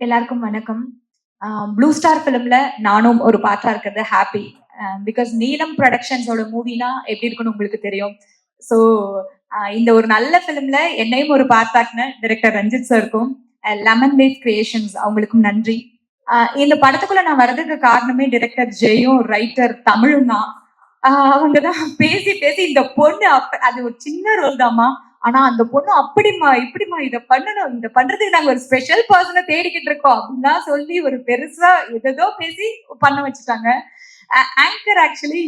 எல்லாருக்கும் வணக்கம். Blue star ஃபிலிம்ல நானும் ஒரு பார்ட்டா இருக்கிறது ஹாப்பி பிகாஸ் நீலம் ப்ரொடக்ஷன்ஸோட மூவினா எப்படி இருக்குன்னு உங்களுக்கு தெரியும். ஸோ இந்த ஒரு நல்ல ஃபிலிம்ல என்னையும் ஒரு பார்த்தாக்குன டைரக்டர் ரஞ்சித் சாருக்கும் லெமன் லீஃப் கிரியேஷன்ஸ் அவங்களுக்கும் நன்றி. இந்த படத்துக்குள்ள நான் வர்றதுக்கு காரணமே டிரெக்டர் ஜெயும் ரைட்டர் தமிழும் தான். அவங்க தான் பேசி பேசி இந்த பொண்ணு அப்ப அது ஒரு சின்ன ரோல் தாம்மா. ஆனா அந்த பொண்ணு அப்படிமா இப்படிமா இதை பண்ணணும் இந்த பண்றதுக்கு நாங்க ஒரு ஸ்பெஷல் பர்சனை தேடிக்கிட்டு இருக்கோம் அப்படின்னா சொல்லி ஒரு பெருசா எதோ பேசி பண்ண வச்சுட்டாங்க. ஆங்கர் ஆக்சுவலி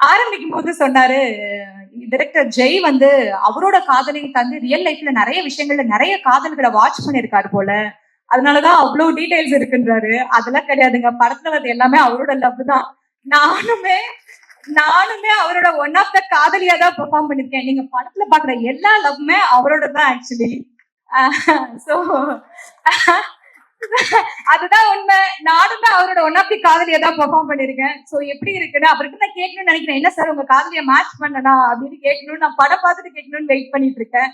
ஆரம்பிக்கும் போது சொன்னாரு டிரெக்டர் ஜெய் வந்து அவரோட காதலையும் தந்து ரியல் லைஃப்ல நிறைய விஷயங்கள்ல நிறைய காதல்களை வாட்ச் பண்ணிருக்காரு போல. அதனாலதான் அவ்வளவு டீடைல்ஸ் இருக்குன்றாரு. அதெல்லாம் கிடையாதுங்க படத்துல வந்து எல்லாமே அவரோட லவ் தான். நானுமே நானுமே அவரோட ஒன் ஆஃப் த காதலியா தான் பெர்ஃபார்ம் பண்ணிருக்கேன் நீங்க படத்துல பாக்குற எல்லா லவ்மே அவரோட தான் ஆக்சுவலி சோ அதுதான் உண்மை. நானுமே அவரோட ஒன் ஆஃப் தி காதலியா தான் பெர்ஃபார்ம் பண்ணிருக்கேன் சோ எப்படி இருக்குன்னு அவருக்கு நான் கேட்கணும்னு நினைக்கிறேன். என்ன சார் உங்க காதலிய மேட்ச் பண்ணனா அப்படின்னு கேட்கணும்னு நான் படம் பார்த்துட்டு கேட்கணும்னு வெயிட் பண்ணிட்டு இருக்கேன்.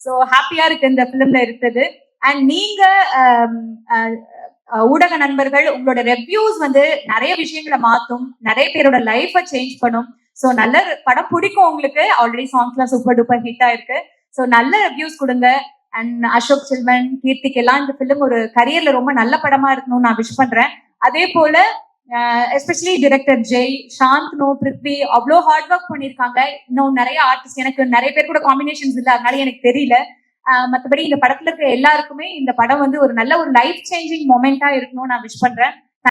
சோ ஹாப்பியா இருக்கு இந்த பிலிம்ல இருக்கிறது அண்ட் நீங்க um, uh, ஊடக நண்பர்கள் உங்களோட ரெவ்யூஸ் வந்து நிறைய விஷயங்களை மாத்தும் நிறைய பேரோட லைஃப சேஞ்ச் பண்ணும். ஸோ நல்ல படம் பிடிக்கும் உங்களுக்கு. ஆல்ரெடி சாங்ஸ்லாம் சூப்பர் டூப்பர் ஹிட் ஆயிருக்கு. ஸோ நல்ல ரிவ்யூஸ் கொடுங்க. அண்ட் அசோக் செல்வன் கீர்த்திக் எல்லாம் இந்த ஃபிலிம் ஒரு கரியர்ல ரொம்ப நல்ல படமா இருக்கணும்னு நான் விஷ் பண்றேன். அதே போல எஸ்பெஷலி டிரெக்டர் ஜெய் சாந்த்னு பிருத்வி அவ்வளோ ஹார்ட் ஒர்க் பண்ணியிருக்காங்க இன்னும் நிறைய ஆர்டிஸ்ட் எனக்கு நிறைய பேர் கூட காம்பினேஷன்ஸ் இல்லை. அதனால எனக்கு தெரியல. மற்றபடி இந்த படத்துல இருக்க எல்லாருக்குமே இந்த படம் வந்து ஒரு நல்ல ஒரு லைஃப் சேஞ்சிங் மொமெண்டா இருக்கணும்னு நான் விஷ் பண்றேன்.